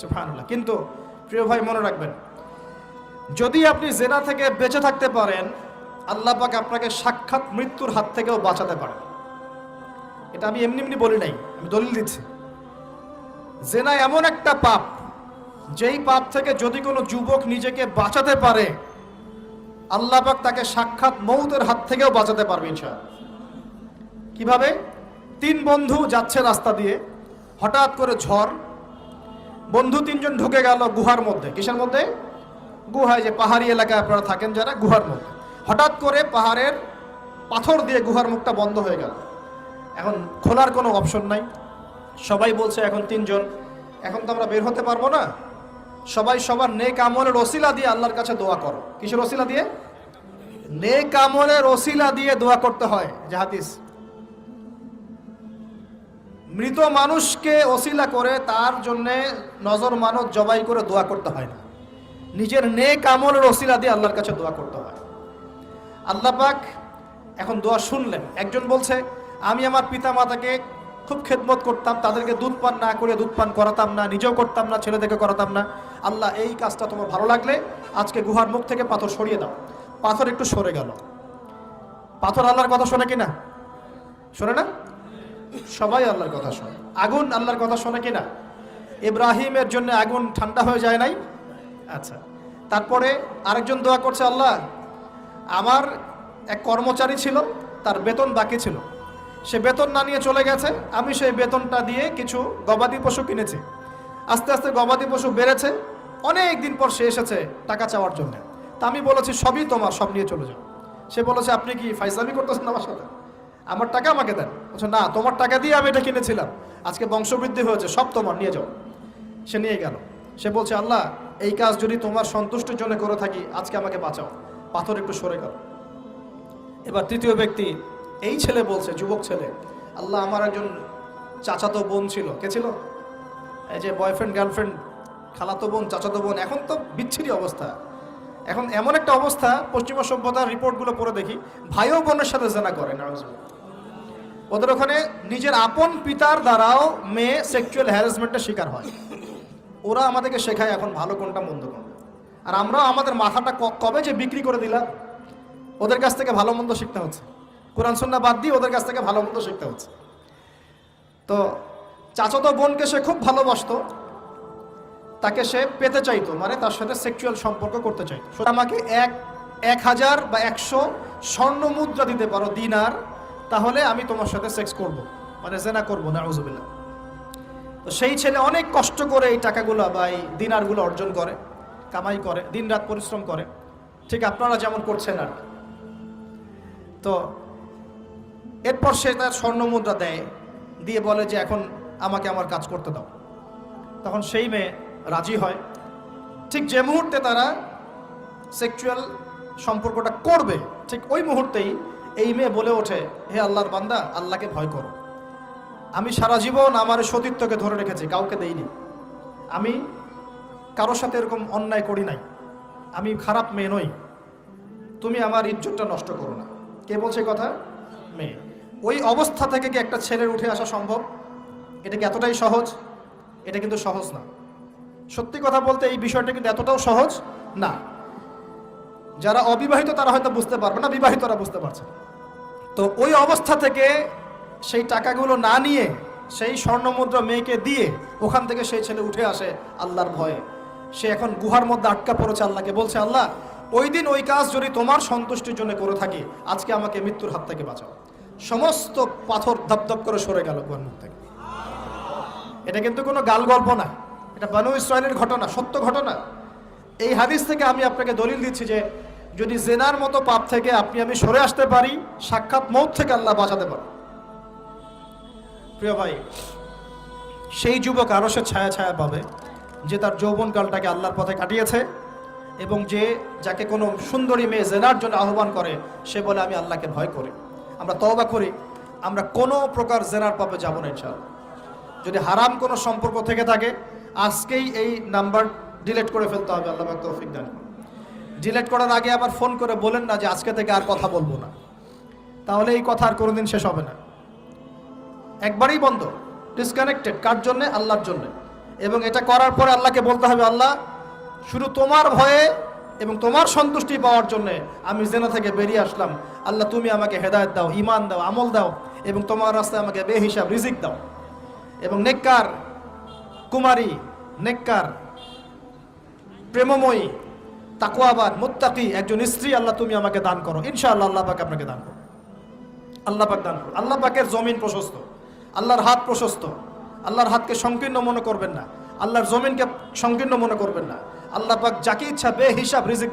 সুবহানাল্লাহ। কিন্তু প্রিয় ভাই, মনে রাখবেন, যদি আপনি জেনা থেকে বেঁচে থাকতে পারেন, আল্লাহ পাক আপনাকে সাক্ষাৎ মৃত্যুর হাত থেকেও বাঁচাতে পারেন। এটা আমি এমনি এমনি বলি নাই, আমি দলিল দিচ্ছি। জেনা এমন একটা পাপ, যেই পাপ থেকে যদি কোনো যুবক নিজেকে বাঁচাতে পারে, আল্লাহ পাক তাকে সাক্ষাৎ মৌতের হাত থেকেও বাঁচাতে পারবে ইনশাআল্লাহ। কীভাবে? তিন বন্ধু যাচ্ছে রাস্তা দিয়ে, হঠাৎ করে ঝড় বন্ধু তিনজন ঢুকে গেল গুহার মধ্যে। কিসের মধ্যে? গুহায় যে পাহাড়ি এলাকায় আপনারা থাকেন যারা, গুহার মধ্যে। হঠাৎ করে পাহাড়ের পাথর দিয়ে গুহার মুখটা বন্ধ হয়ে গেল। এখন খোলার কোনো অপশন নাই। সবাই বলছে এখন তিনজন। এখন তো আমরা বের হতে পারব না। সবাই সবার নে আমলের রসিলা দিয়ে আল্লাহর কাছে দোয়া করো। কিসের রসিলা দিয়ে? নে আমলের রসিলা দিয়ে দোয়া করতে হয়, জাহাদিস। মৃত মানুষকে ওসিলা করে, তার জন্যে নজর মানত, জবাই করে দোয়া করতে হয় না। নিজের নেক আমলের ওসিলা দিয়ে আল্লাহর কাছে দোয়া করতে হয়। আল্লাহ পাক এখন দোয়া শুনলেন। একজন বলছে, আমি আমার পিতা মাতাকে খুব খেদমত করতাম, তাদেরকে দুধ পান না করে দুধ পান করাতাম না, নিজেও করতাম না, ছেলেদেরকে করাতাম না। আল্লাহ, এই কাজটা তোমার ভালো লাগলে আজকে গুহার মুখ থেকে পাথর সরিয়ে দাও। পাথর একটু সরে গেল। পাথর আল্লাহর কথা শোনে কিনা শোনে না? সবাই আল্লাহর কথা শোনে। আগুন আল্লাহর কথা শোনে কিনা? ইব্রাহিমের জন্য আগুন ঠান্ডা হয়ে যায় নাই? আচ্ছা তারপরে আরেকজন দোয়া করছে, আল্লাহ, আমার এক কর্মচারী ছিল, তার বেতন বাকি ছিল। সে বেতন না নিয়ে চলে গেছে, আমি সেই বেতনটা দিয়ে কিছু গবাদি পশু কিনেছি। আস্তে আস্তে গবাদি পশু বেড়েছে, অনেক দিন পর সে এসেছে টাকা চাওয়ার জন্য। তা আমি বলেছি, সবই তোমার, সব নিয়ে চলে যাও। সে বলেছে, আপনি কি ফাইজলামি করতেছেন আমার সাথে? আমার টাকা আমাকে দেন। বলছে, না, তোমার টাকা দিয়ে আমি এটা কিনেছিলাম। আজকে বংশবৃদ্ধি হয়েছে, সব তোমার, নিয়ে যাও। সে নিয়ে গেল। সে বলছে, আল্লাহ, এই কাজ যদি তোমার সন্তুষ্টির জন্য করে থাকি, আজকে আমাকে বাঁচাও। পাথর একটু সরে গেল। এবার তৃতীয় ব্যক্তি, এই ছেলে বলছে, যুবক ছেলে, আল্লাহ, আমার একজন চাচাতো বোন ছিল। কে ছিল? এই যে বয়ফ্রেন্ড গার্লফ্রেন্ড খালাতো বোন, চাচাতো বোন, এখন তো বিচ্ছিরি অবস্থা। এখন এমন একটা অবস্থা, পশ্চিমা সভ্যতার রিপোর্টগুলো পড়ে দেখি ভাইও বোনের সাথে জেনা করে, নাউজুবিল্লাহ। ওদের ওখানে নিজের আপন পিতার দ্বারাও মেয়ে সেক্সুয়াল হ্যারাসমেন্টের শিকার হয়। ওরা আমাদেরকে শেখায় এখন ভালো কোনটা, মন্দ কোনটা। আর আমরাও আমাদের মাথাটা কবে যে বিক্রি করে দিলাম, ওদের কাছ থেকে ভালো, মন্দ শিখতে হচ্ছে। কোরআন সন্না বাদ দিয়ে ওদের কাছ থেকে ভালো, মন্দ শিখতে হচ্ছে। তো চাচাতো বোনকে সে খুব ভালোবাসতো, তাকে সে পেতে চাইতো মানে তার সাথে সেক্সুয়াল সম্পর্ক করতে চাইতো। আমাকে এক এক হাজার বা একশো স্বর্ণ মুদ্রা দিতে পারো, দিনার তাহলে আমি তোমার সাথে সেক্স করব। মানে জেনা করব না আউজুবিল্লাহ তো সেই ছেলে অনেক কষ্ট করে এই টাকাগুলো বা এই দিনারগুলো অর্জন করে, কামাই করে, দিনরাত পরিশ্রম করে। ঠিক আপনারা যেমন করছেন আর তো এরপর সে তার স্বর্ণ মুদ্রা দেয়, দিয়ে বলে যে, এখন আমাকে আমার কাজ করতে দাও। তখন সেই মেয়ে রাজি হয়। ঠিক যে মুহূর্তে তারা সেক্সুয়াল সম্পর্কটা করবে, ঠিক ওই মুহূর্তেই এই মেয়ে বলে ওঠে, হে আল্লাহর বান্দা, আল্লাহকে ভয় করো। আমি সারা জীবন আমার সতীত্বকে ধরে রেখেছি, কাউকে দেইনি। আমি কারোর সাথে এরকম অন্যায় করি নাই। আমি খারাপ মেয়ে নই। তুমি আমার ইজ্জতটা নষ্ট করো না। কে বলছে কথা? মেয়ে। ওই অবস্থা থেকে কি একটা ছেলের উঠে আসা সম্ভব? এটা কি এতটাই সহজ? এটা কিন্তু সহজ না। সত্যি কথা বলতে এই বিষয়টা কিন্তু এতটাও সহজ না। যারা অবিবাহিত তারা হয়তো বুঝতে পারবে না, বিবাহিতরা বুঝতে পারছে তো ওই অবস্থা থেকে সেই টাকাগুলো না নিয়ে, সেই স্বর্ণমুদ্রা মেয়েকে দিয়ে ওখান থেকে সেই ছেলে উঠে আসে আল্লাহর ভয়ে। সে এখন গুহার মধ্যে আটকা পড়েছে আল্লাহকে, বলছে, আল্লাহ, ওই দিন ওই কাজ যদি তোমার সন্তুষ্টির জন্য করে থাকি, আজকে আমাকে মৃত্যুর হাত থেকে বাঁচাও। সমস্ত পাথর ধপধপ করে সরে গেল গুহার মুখ থেকে এটা কিন্তু কোনো গাল গল্প না, এটা বানু ইসরায়েলের ঘটনা, সত্য ঘটনা। এই হাদিস থেকে আমি আপনাকে দলিল দিচ্ছি যে যদি জেনার মতো পাপ থেকে আপনি আমি সরে আসতে পারি, সাক্ষাৎ মৌত থেকে আল্লাহ বাঁচাতে পারে। প্রিয় ভাই, সেই যুবক আরও সে ছায়া ছায়া পাবে, যে তার যৌবনকালটাকে আল্লাহর পথে কাটিয়েছে এবং যে যাকে কোনো সুন্দরী মেয়ে জেনার জন্য আহ্বান করে, সে বলে, আমি আল্লাহকে ভয় করি। আমরা তওবা করি, আমরা কোনো প্রকার জেনার পাবে যাব না ইনশাআল্লাহ। যদি হারাম কোনো সম্পর্ক থেকে থাকে, আজকেই এই নাম্বার ডিলিট করে ফেলতে হবে, আল্লাহ তৌফিক দান ডিলিট করার আগে আবার ফোন করে বলেন না যে আজকে থেকে আর কথা বলব না। তাহলে এই কথা আর কোনোদিন শেষ হবে না। একবারই বন্ধ ডিসকানেক্টেড কার জন্য? আল্লাহর জন্য। এবং এটা করার পরে আল্লাহকে বলতে হবে, আল্লাহ, শুধু তোমার ভয়ে এবং তোমার সন্তুষ্টি পাওয়ার জন্য আমি জেনা থেকে বেরিয়ে আসলাম। আল্লাহ, তুমি আমাকে হেদায়ত দাও ইমান দাও, আমল দাও এবং তোমার রাস্তায় আমাকে বেহিসাব, রিজিক দাও। এবং নেককার কুমারী, নেককার, প্রেমময়ী তাকুয়াবান মুত্তাকি, একজন স্ত্রী, আল্লাহ তুমি আমাকে দান করো। ইনশাআল্লাহ আল্লাহ পাক আপনাকে দান করো। আল্লাহ পাক দান করো। আল্লাহ পাকের জমিন প্রশস্ত। আল্লাহর হাত প্রশস্ত। আল্লাহর হাতকে সংকীর্ণ মনে করবেন না। আল্লাহর জমিনকে সংকীর্ণ মনে করবেন না। আল্লাহ পাক যাকে ইচ্ছা বে হিসাব রিজিক